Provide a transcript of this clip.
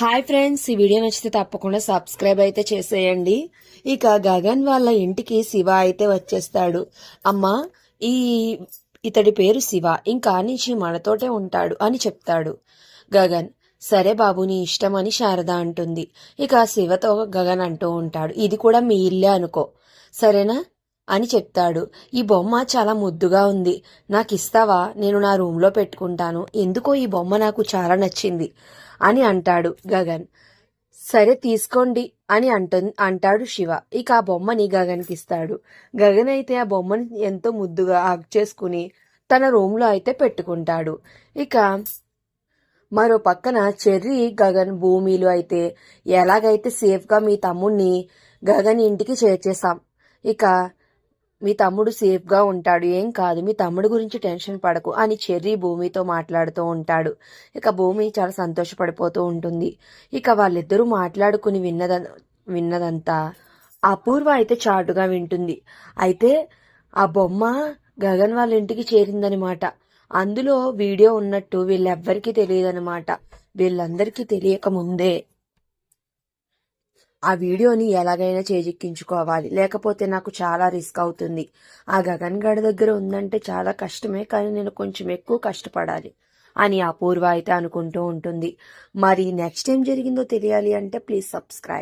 Hi friends ఈ video నచ్చితే తప్పకుండా సబ్స్క్రైబ్ అయితే చేసేయండి. ఇక గగన్ వాళ్ళ ఇంటికి శివ అయితే వచ్చేస్తాడు. అమ్మా ఈ ఇతడి పేరు శివ ఇంకా నుంచి మనతోటే ఉంటాడు అని చెప్తాడు. గగన్ సరే బాబు నీ ఇష్టం అని శారద అంటుంది. ఇక శివతో గగన్ అంటూ ఉంటాడు. ఇది కూడా మీ ఇల్లే అనుకో. సరేనా? అని చెప్తాడు. ఈ బొమ్మ చాలా ముద్దుగా ఉంది. నాకు ఇస్తావా నేను నా రూమ్లో పెట్టుకుంటాను. ఎందుకో ఈ బొమ్మ నాకు చాలా నచ్చింది. అని అంటాడు గగన్. సరే తీసుకోండి అని అంట అంటాడు శివ. ఇక ఆ బొమ్మని గగన్కి ఇస్తాడు. గగన్ అయితే ఆ బొమ్మని ఎంతో ముద్దుగా ఆగ్ చేసుకుని తన రూమ్లో అయితే పెట్టుకుంటాడు. ఇక మరో పక్కన చెర్రి గగన్ భూమిలు అయితే ఎలాగైతే సేఫ్గా మీ తమ్ముణ్ణి గగన్ ఇంటికి చేర్చేశాం. ఇక మీ తమ్ముడు సేఫ్గా ఉంటాడు. ఏం కాదు మీ తమ్ముడు గురించి టెన్షన్ పడకు అని చెర్రీ భూమితో మాట్లాడుతూ ఉంటాడు. ఇక భూమి చాలా సంతోషపడిపోతూ ఉంటుంది. ఇక వాళ్ళిద్దరూ మాట్లాడుకుని విన్నద విన్నదంతా అపూర్వ అయితే చాటుగా వింటుంది. అయితే ఆ బొమ్మ గగన్ వాళ్ళ ఇంటికి చేరిందనమాట. అందులో వీడియో ఉన్నట్టు వీళ్ళెవ్వరికీ తెలియదనమాట. వీళ్ళందరికీ తెలియక ముందే ఆ వీడియోని ఎలాగైనా చేజిక్కించుకోవాలి. లేకపోతే నాకు చాలా రిస్క్ అవుతుంది. ఆ గగన్ గడ దగ్గర ఉందంటే చాలా కష్టమే కానీ నేను కొంచెం ఎక్కువ కష్టపడాలి అని అపూర్వ అయితే అనుకుంటూ ఉంటుంది. మరి నెక్స్ట్ ఏం జరిగిందో తెలియాలి అంటే ప్లీజ్ సబ్స్క్రైబ్.